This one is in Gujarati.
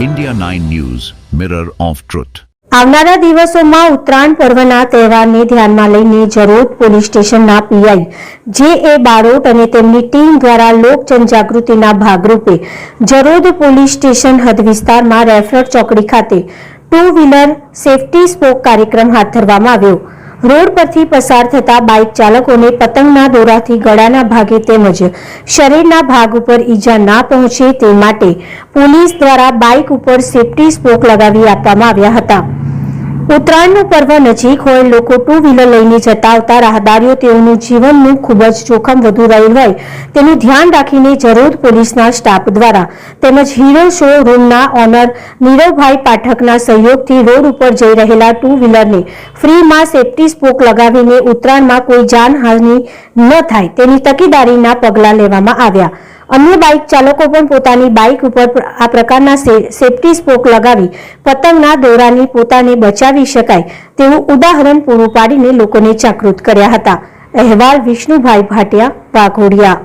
India 9 News, Mirror of Truth. આવનારા દિવસોમાં ઉત્તરાયણ પર્વના તહેવારને ધ્યાનમાં લઈને જરોદ પોલીસ સ્ટેશનના પીઆઈ જે એ બારોટ અને તેમની ટીમ દ્વારા લોક જનજાગૃતિના ભાગરૂપે જરોદ પોલીસ સ્ટેશન હદ વિસ્તારમાં રેફરટ ચોકડી ખાતે ટુ વ્હીલર સેફટી સ્પોક કાર્યક્રમ હાથ ધરવામાં આવ્યો રોડ પરથી પસાર થતા બાઇક ચાલકોને પતંગના દોરાથી ગળાના ભાગે તેમજ શરીરના ભાગ ઉપર ઈજા ના પહોંચે તે માટે પોલીસ દ્વારા બાઇક ઉપર સેફટી સ્પોક લગાવી આપવામાં આવ્યા હતા. ઉત્તરાયણનું પર્વ નજીક હોય, લોકો ટુ વ્હીલર લઈને જતા આવતા રાહદારીઓ તેઓનું જીવનનું ખૂબ જ જોખમ વધુ રહેલ હોય, તેનું ધ્યાન રાખીને જરોદ પોલીસના સ્ટાફ દ્વારા તેમજ હીરો શો રૂમના ઓનર નીરવભાઈ પાઠકના સહયોગથી રોડ ઉપર જઈ રહેલા ટુ વ્હીલરને ફ્રીમાં સેફટી સ્પોક લગાવીને ઉત્તરાયણમાં કોઈ જાનહાનિ ન થાય તેની તકેદારીના પગલાં લેવામાં આવ્યા. અન્ય બાઇક ચાલકો પણ પોતાની બાઇક ઉપર આ પ્રકારના સેફટી સ્પોક લગાવી પતંગના દોરાની પોતાને બચાવી શકાય તેવું ઉદાહરણ પૂરું પાડીને લોકોને જાગૃત કર્યા હતા. અહેવાલ વિષ્ણુભાઈ ભાટિયા વાઘોડિયા.